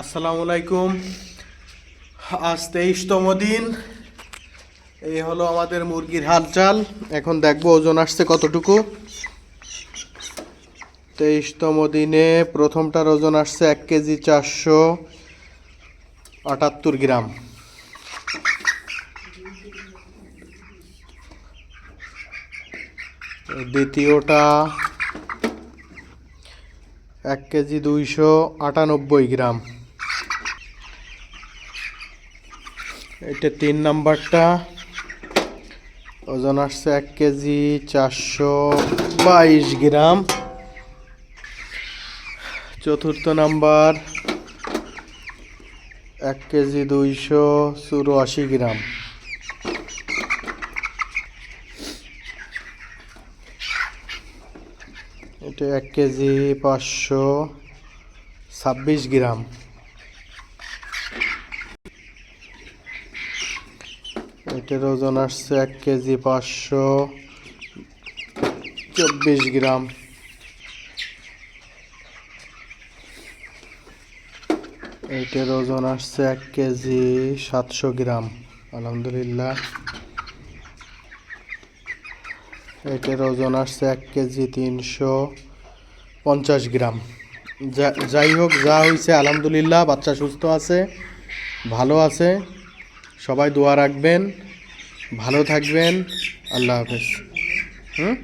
আসসালামু আলাইকুম। আজ তেইশতম দিন। এই হলো আমাদের মুরগির হালচাল। এখন দেখব ওজন আসছে কতটুকু। তেইশতম দিনে প্রথমটার ওজন আসছে এক কেজি চারশো আটাত্তর গ্রাম। দ্বিতীয়টা এক কেজি দুইশো আটানব্বই গ্রাম। এটা তিন নাম্বারটা। ওজন আসছে এক কেজি চারশো বাইশ গ্রাম। চতুর্থ নাম্বার, এক কেজি দুইশো চুরাশি গ্রাম। এটা এক কেজি পাঁচশো ছাব্বিশ গ্রাম। এটার ওজন আসছে এক কেজি পাঁচশো চব্বিশ গ্রাম। এটার ওজন আসছে এক কেজি সাতশো গ্রাম, আলহামদুলিল্লাহ। এটার ওজন আসছে এক কেজি তিনশো পঞ্চাশ গ্রাম। যাই হোক, যা হয়েছে আলহামদুলিল্লাহ, বাচ্চা সুস্থ আছে, ভালো আছে। সবাই দোয়া রাখবেন ভালো থাকবেন আল্লাহ হাফেজ। হুম?